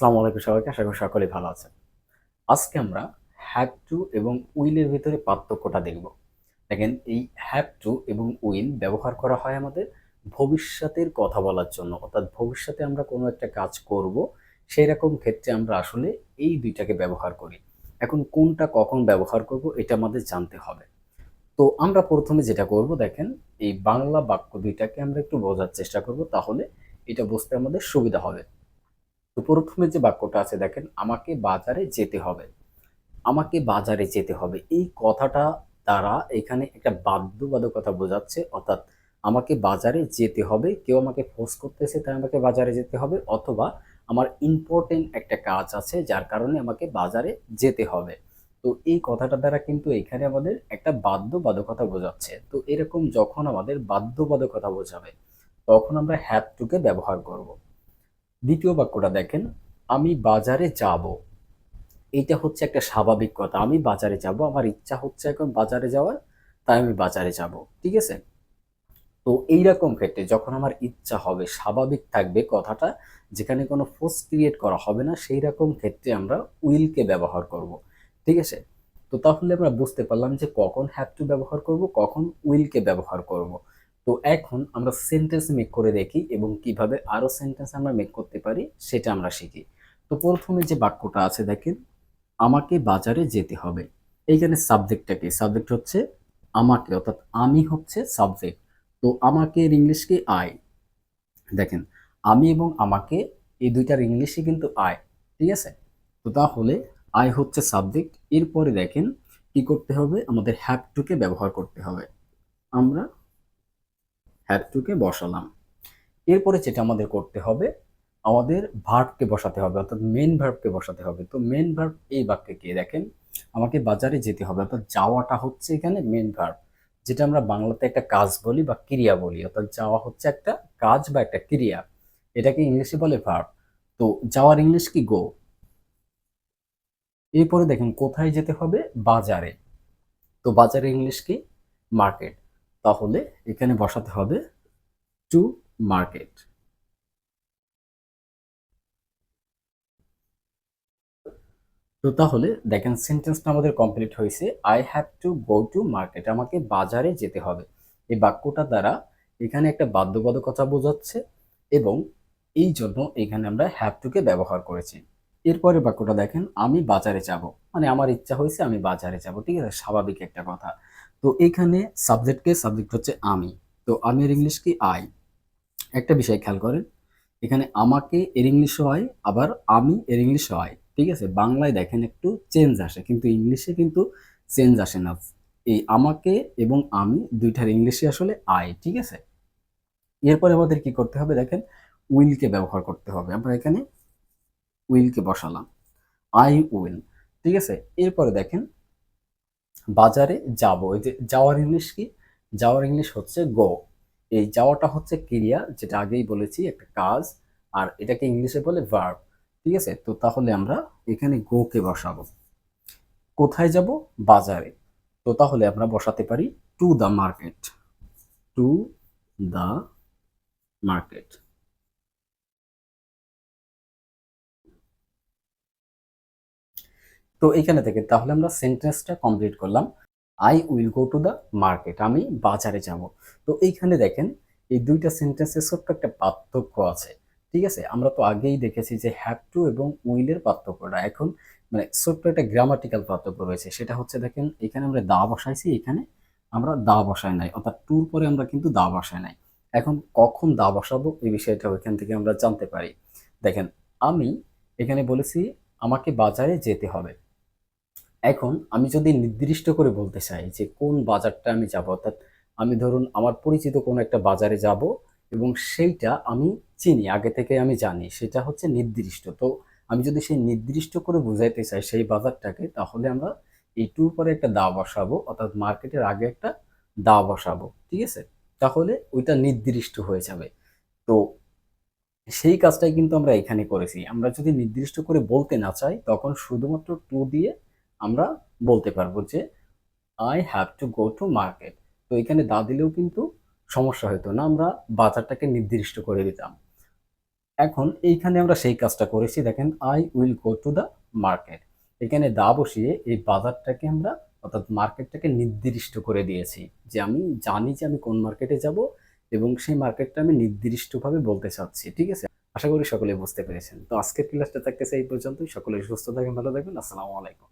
আসসালামু আলাইকুম সবাইকে, আশা করি সকলেই ভালো আছেন। আজকে আমরা হ্যাভ টু এবং উইলের ভিতরে পার্থক্যটা দেখব। দেখেন, এই হ্যাভ টু এবং উইল ব্যবহার করা হয় আমাদের ভবিষ্যতের কথা বলার জন্য। অর্থাৎ ভবিষ্যতে আমরা কোনো একটা কাজ করব সেই রকম ক্ষেত্রে আমরা আসলে এই দুইটাকে ব্যবহার করি। এখন কোনটা কখন ব্যবহার করব, এটা আমাদের জানতে হবে। তো আমরা প্রথমে যেটা করব, দেখেন, এই বাংলা বাক্য দুইটাকে আমরা একটু বোঝার চেষ্টা করব, তাহলে এটা বুঝতে আমাদের সুবিধা হবে। তো প্রথমে যে বাক্যটা আছে, দেখেন, আমাকে বাজারে যেতে হবে। আমাকে বাজারে যেতে হবে। এই কথাটা দ্বারা এখানে একটা বাধ্যবাধকতা বোঝাচ্ছে, অর্থাৎ আমাকে বাজারে যেতে হবে। কেউ আমাকে ফোর্স করতেছে, তাই আমাকে বাজারে যেতে হবে, অথবা আমার ইম্পর্টেন্ট একটা কাজ আছে, যার কারণে আমাকে বাজারে যেতে হবে। তো এই কথাটা দ্বারা কিন্তু এখানে আমাদের একটা বাধ্যবাধকতা বোঝাচ্ছে। তো এরকম যখন আমাদের বাধ্যবাধকতা বোঝাবে, তখন আমরা হ্যাভ টুকে ব্যবহার করব। দ্বিতীয় বাক্যটা দেখেন, আমি বাজারে যাব। এইটা হচ্ছে একটা স্বাভাবিক কথা। আমি বাজারে যাব, আমার ইচ্ছা হচ্ছে এখন বাজারে যাওয়ার, তাই আমি বাজারে যাব। ঠিক আছে? তো এইরকম ক্ষেত্রে যখন আমার ইচ্ছা হবে, স্বাভাবিক থাকবে কথাটা, যেখানে কোনো ফোর্স ক্রিয়েট করা হবে না সেই রকম ক্ষেত্রে আমরা উইলকে ব্যবহার করব। ঠিক আছে? তো তাহলে আমরা বুঝতে পারলাম যে কখন হ্যাভ টু ব্যবহার করব, কখন উইলকে ব্যবহার করব। তো এখন আমরা সেন্টেন্স মেক করে দেখি এবং কীভাবে আরও সেন্টেন্স আমরা মেক করতে পারি সেটা আমরা শিখি। তো প্রথমে যে বাক্যটা আছে, দেখেন, আমাকে বাজারে যেতে হবে। এইখানে সাবজেক্টটা কি? সাবজেক্ট হচ্ছে আমাকে, অর্থাৎ আমি হচ্ছে সাবজেক্ট তো আমাকে এর ইংলিশ কি? আই দেখেন, আমি এবং আমাকে এই দুইটার ইংলিশে কিন্তু আই ঠিক আছে? তো তাহলে আই হচ্ছে সাবজেক্ট এরপরে দেখেন, কি করতে হবে? আমাদের হ্যাভ টুকে ব্যবহার করতে হবে। আমরা হ্যাভ টুকে বসালাম। এরপরে যেটা আমাদের করতে হবে, আমাদের ভার্বকে বসাতে হবে, অর্থাৎ মেন ভার্বকে বসাতে হবে। তো মেন ভার্ব এই বাক্যে কে দেখেন? আমাকে বাজারে যেতে হবে, অর্থাৎ যাওয়াটা হচ্ছে এখানে মেন ভার্ব যেটা আমরা বাংলাতে একটা কাজ বলি বা ক্রিয়া বলি, অর্থাৎ যাওয়া হচ্ছে একটা কাজ বা একটা ক্রিয়া। এটাকে ইংলিশে বলে ভার্ব তো যাওয়ার ইংলিশ কি গো এরপরে দেখেন কোথায় যেতে হবে? বাজারে। তো বাজারে ইংলিশ কি? মার্কেট তাহলে এখানে বসাতে হবে টু মার্কেট তো তাহলে দেখেন সেন্টেন্সটা আমাদের কমপ্লিট হয়েছে I have to go to market আমাকে বাজারে যেতে হবে। এই বাক্যটা দ্বারা এখানে একটা বাধ্যবাধকতা বোঝাচ্ছে এবং এই জন্য এখানে আমরা হ্যাভ টুকে ব্যবহার করেছি। এরপরে বাক্যটা দেখেন, আমি বাজারে যাব। মানে আমার ইচ্ছা হয়েছে আমি বাজারে যাব, ঠিক আছে? স্বাভাবিক একটা কথা। তো এখানে সাবজেক্টকে সাবজেক্ট হচ্ছে আমি। তো আমি এর ইংলিশ কি? আই একটা বিষয় খেয়াল করেন, এখানে আমাকে এর ইংলিশ হয়, আবার আমি এর ইংলিশ হয়, ঠিক আছে? বাংলায় দেখেন একটু চেঞ্জ আসে, কিন্তু ইংলিশে কিন্তু চেঞ্জ আসে না। এই আমাকে এবং আমি দুইটার ইংলিশে আসলে আই ঠিক আছে? এরপরে আমাদের কি করতে হবে? দেখেন উইলকে ব্যবহার করতে হবে। আমরা এখানে উইলকে বসালাম। আই উইল ঠিক আছে? এরপরে দেখেন বাজারে যাব। এই যে যাওয়ার ইংলিশ কি? যাওয়ার ইংলিশ হচ্ছে গো। এই যাওয়াটা হচ্ছে ক্রিয়া, যেটা আগেই বলেছি, একটা কাজ, আর এটাকে ইংলিশে বলে ভার্ব ঠিক আছে? তো তাহলে আমরা এখানে গোকে বসাবো। কোথায় যাব? বাজারে। তো তাহলে আমরা বসাতে পারি to the market to the market তো এখানে থেকে তাহলে আমরা সেন্টেন্সটা কমপ্লিট করলাম। I will go to the market আমি বাজারে যাব। তো এইখানে দেখেন, এই দুইটা সেন্টেন্সের ছোট্ট একটা পার্থক্য আছে, ঠিক আছে? আমরা তো আগেই দেখেছি যে হ্যাভ টু এবং উইলের পার্থক্যটা। এখন মানে ছোট্ট একটা গ্রামাটিক্যাল পার্থক্য রয়েছে, সেটা হচ্ছে দেখেন, এখানে আমরা দা বসাইছি, এখানে আমরা দা বসাই নাই, অর্থাৎ টুর পরে আমরা কিন্তু দা বসাই নাই। এখন কখন দা বসাবো, এই বিষয়টা ওইখান থেকে আমরা জানতে পারি। দেখেন, আমি এখানে বলেছি, আমাকে বাজারে যেতে হবে। এখন আমি যদি নির্দিষ্ট করে বলতে চাই যে কোন বাজারটা আমি যাব, অর্থাৎ আমি ধরুন আমার পরিচিত কোনো একটা বাজারে যাব এবং সেইটা আমি চিনি, আগে থেকে আমি জানি, সেটা হচ্ছে নির্দিষ্ট। তো আমি যদি সেই নির্দিষ্ট করে বুঝাইতে চাই সেই বাজারটাকে, তাহলে আমরা এই টুর পরে একটা দা বসাবো, অর্থাৎ মার্কেটের আগে একটা দা বসাবো, ঠিক আছে? তাহলে ওইটা নির্দিষ্ট হয়ে যাবে। তো সেই কাজটাই কিন্তু আমরা এখানে করেছি। আমরা যদি নির্দিষ্ট করে বলতে না চাই, তখন শুধুমাত্র টু দিয়ে আমরা বলতে পারব যে I have to go to market তো এখানে দা দিলেও কিন্তু সমস্যা হতো না, আমরা বাজারটাকে নির্দিষ্ট করে দিতাম। এখন এইখানে আমরা সেই কাজটা করেছি, দেখেন I will go to the market এখানে দা বসিয়ে এই বাজারটাকে আমরা, অর্থাৎ মার্কেটটাকে নির্দিষ্ট করে দিয়েছি, যে আমি জানি যে আমি কোন মার্কেটে যাব এবং সেই মার্কেটটা আমি নির্দিষ্টভাবে বলতে চাচ্ছি, ঠিক আছে? আশা করি সকলে বুঝতে পেরেছেন। তো আজকের ক্লাসটা থাকতেছে এই পর্যন্তই। সকলে সুস্থ থাকেন, ভালো থাকবেন আসসালামু আলাইকুম।